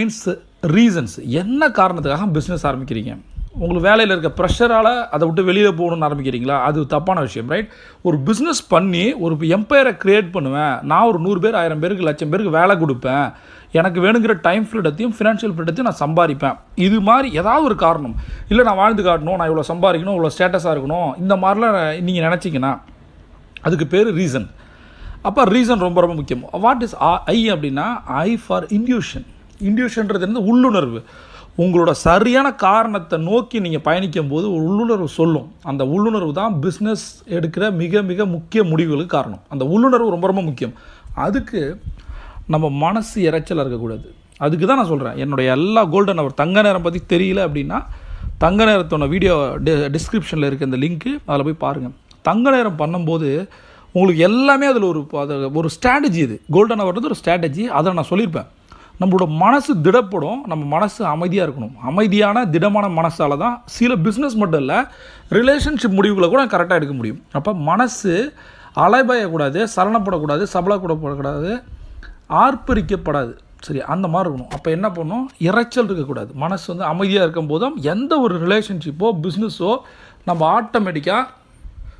Means reasons என்ன காரணத்துக்காக business ஆரம்பிக்கிறீங்க? உங்களுக்கு வேலையில் இருக்க ப்ரெஷரால் அதை விட்டு வெளியில் போகணும்னு ஆரம்பிக்கிறீங்களா? அது தப்பான விஷயம் ரைட் ஒரு பிஸ்னஸ் பண்ணி ஒரு எம்பையரை க்ரியேட் பண்ணுவேன். நான் ஒரு நூறு பேர் ஆயிரம் பேருக்கு லட்சம் பேருக்கு வேலை கொடுப்பேன். எனக்கு வேணுங்கிற டைம் ஃப்ரீடத்தையும் ஃபினான்ஷியல் ஃப்ரீடத்தையும் நான் சம்பாதிப்பேன். இது மாதிரி ஏதாவது ஒரு காரணம். இல்லை நான் வாழ்ந்து காட்டணும் நான் இவ்வளோ சம்பாதிக்கணும் இவ்வளோ ஸ்டேட்டஸாக இருக்கணும் இந்த மாதிரிலாம் நீங்கள் நினச்சிங்கன்னா அதுக்கு பேர் ரீசன் அப்போ ரீசன் ரொம்ப ரொம்ப முக்கியம். வாட் இஸ் ஐ அப்படின்னா ஐ ஃபார் இன்டியூஷன் இன்டியூஷன்றது வந்து உள்ளுணர்வு. உங்களோட சரியான காரணத்தை நோக்கி நீங்கள் பயணிக்கும் போது ஒரு உள்ளுணர்வு சொல்லும். அந்த உள்ளுணர்வு தான் பிஸ்னஸ் எடுக்கிற மிக மிக முக்கிய முடிவுகளுக்கு காரணம். அந்த உள்ளுணர்வு ரொம்ப ரொம்ப முக்கியம். அதுக்கு நம்ம மனசு இறைச்சலாக இருக்கக்கூடாது. அதுக்கு தான் நான் சொல்கிறேன் என்னுடைய எல்லா கோல்டன் அவர் தங்க நேரம் பற்றி தெரியல அப்படின்னா தங்க நேரத்தோட வீடியோ டி டிஸ்கிரிப்ஷனில் இருக்க இந்த லிங்க்கு அதில் போய் பாருங்கள் தங்க நேரம் பண்ணும்போது உங்களுக்கு எல்லாமே அதில் ஒரு அது ஒரு ஸ்ட்ராட்டஜி இது. கோல்டன் அவர்ன்றது ஒரு ஸ்ட்ராட்டஜி அதை நான் சொல்லியிருப்பேன். நம்மளோட மனசு திடப்படும் நம்ம மனசு அமைதியாக இருக்கணும். அமைதியான திடமான மனசால் தான் சில பிஸ்னஸ் மட்டும் இல்லை ரிலேஷன்ஷிப் முடிவுகளை கூட கரெக்டாக எடுக்க முடியும். அப்போ மனசு அலைபயக்கூடாது சலனப்படக்கூடாது சபலப்படக்கூடாது ஆர்ப்பரிக்கப்படாது. சரி அந்த மாதிரி இருக்கணும். அப்போ என்ன பண்ணும் இரைச்சல் இருக்கக்கூடாது. மனசு வந்து அமைதியாக இருக்கும் போதும் எந்த ஒரு ரிலேஷன்ஷிப்போ பிஸ்னஸோ நம்ம ஆட்டோமேட்டிக்காக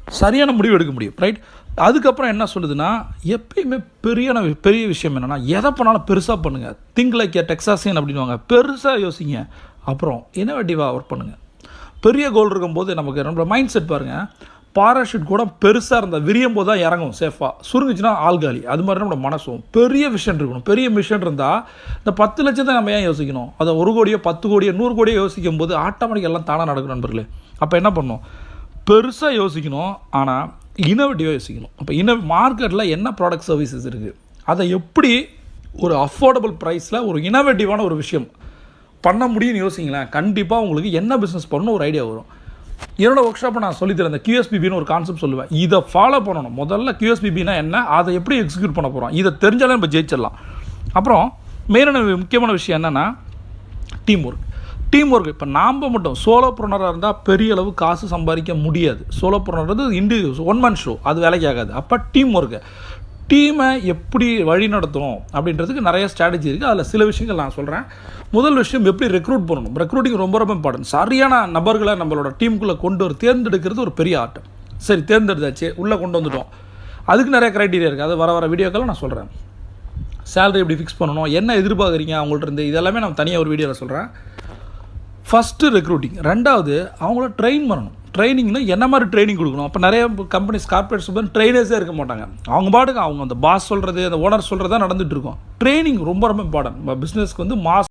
சரியான முடிவு எடுக்க முடியும் ரைட் அதுக்கப்புறம் என்ன சொல்லுதுன்னா எப்பயுமே பெரிய பெரிய விஷயம் என்னென்னா எதை பண்ணாலும் பெருசாக பண்ணுங்கள் திங்க் லைக் ஏ டெக்ஸாசியன் அப்படின்வாங்க பெருசாக யோசிங்க. அப்புறம் இனோவேட்டிவாக ஒர்க் பண்ணுங்கள் பெரிய கோல் இருக்கும்போது நமக்கு நம்மளோட மைண்ட் செட் பாருங்கள் பாராஷூட் கூட பெருசாக இருந்தால் விரியும் போது தான் இறங்கும் சேஃபாக சுருங்குச்சுன்னா ஆள்காலி அது மாதிரி நம்மளோட மனசும். பெரிய விஷயம் இருக்கணும். பெரிய மிஷன் இருந்தால் இந்த பத்து லட்சத்தை நம்ம ஏன் யோசிக்கணும்? அதை ஒரு கோடியோ பத்து கோடியோ நூறு கோடியோ யோசிக்கும் போது ஆட்டோமேட்டிக் எல்லாம் தானாக நடக்கும் நண்பர்களே. அப்போ என்ன பண்ணணும் பெருசாக யோசிக்கணும் ஆனால் இனோவேட்டிவாக யோசிக்கணும். அப்போ இனோ மார்க்கெட்டில் என்ன ப்ராடக்ட் சர்வீசஸ் இருக்குது அதை எப்படி ஒரு அஃபோர்டபுள் ப்ரைஸில் ஒரு இனோவேட்டிவான ஒரு விஷயம் பண்ண முடியும்னு யோசிங்களேன். கண்டிப்பாக உங்களுக்கு என்ன பிஸ்னஸ் பண்ணணும் ஒரு ஐடியா வரும். என்னோட ஒர்க் ஷாப்பை நான் சொல்லித்தரேன் இந்த கியூஎஸ்பிபின்னு ஒரு கான்செப்ட் சொல்லுவேன். இதை ஃபாலோ பண்ணணும். முதல்ல கியூஎஸ்பிபினா என்ன? அதை எப்படி எக்ஸிக்யூட் பண்ண போகிறோம் இதை தெரிஞ்சாலே நம்ம ஜெயிச்சிடலாம். அப்புறம் மெயினான முக்கியமான விஷயம் என்னென்னா டீம் ஒர்க் டீம் ஒர்க் இப்போ நாம் மட்டும் சோலோ ப்ரோனராக இருந்தால் பெரிய அளவு காசு சம்பாதிக்க முடியாது. சோலோ ப்ரோனர்ன்றது இண்டிவிஜுவல்ஸ் ஒன் மேன் ஷோ அது வேலைக்கு ஆகாது. அப்போ டீம் ஒர்க்கு டீமை எப்படி வழி நடத்தணும் அப்படின்றதுக்கு நிறைய ஸ்ட்ராட்டஜி இருக்குது அதில் சில விஷயங்கள் நான் சொல்கிறேன் முதல் விஷயம் எப்படி ரெக்ரூட் பண்ணணும்? ரெக்ரூட்டிங் ரொம்ப ரொம்ப இம்பார்ட்டன்ட் சரியான நபர்களை நம்மளோட டீமுக்குள்ளே கொண்டு வர தேர்ந்தெடுக்கிறது ஒரு பெரிய ஆட்டம். சரி தேர்ந்தெடுத்தாச்சு. உள்ளே கொண்டு வந்துட்டோம். அதுக்கு நிறைய க்ரைட்டீரியா இருக்குது அது வர வர வீடியோக்களை நான் சொல்கிறேன் சேலரி எப்படி ஃபிக்ஸ் பண்ணணும்? என்ன எதிர்பார்க்குறீங்க? அவங்கள்ட்ட இருந்து இதெல்லாமே நான் தனியாக ஒரு வீடியோவில் சொல்கிறேன் ஃபஸ்ட்டு ரெக்ரூட்டிங் ரெண்டாவது அவங்கள ட்ரெயின் பண்ணணும். ட்ரைனிங்னா என்ன மாதிரி ட்ரைனிங் கொடுக்கணும்? அப்போ நிறைய கம்பெனிஸ் கார்பரேட்ஸ் வந்து ட்ரைனர்ஸே இருக்க மாட்டாங்க. அவங்க பாட்டுக்கு அவங்க அந்த பாஸ் சொல்கிறது அந்த ஓனர் சொல்கிறது தான் நடந்துட்டு இருக்கும். ட்ரைனிங் ரொம்ப ரொம்ப இம்பார்ட்டன்ட் பிஸ்னஸ்க்கு வந்து மாஸ்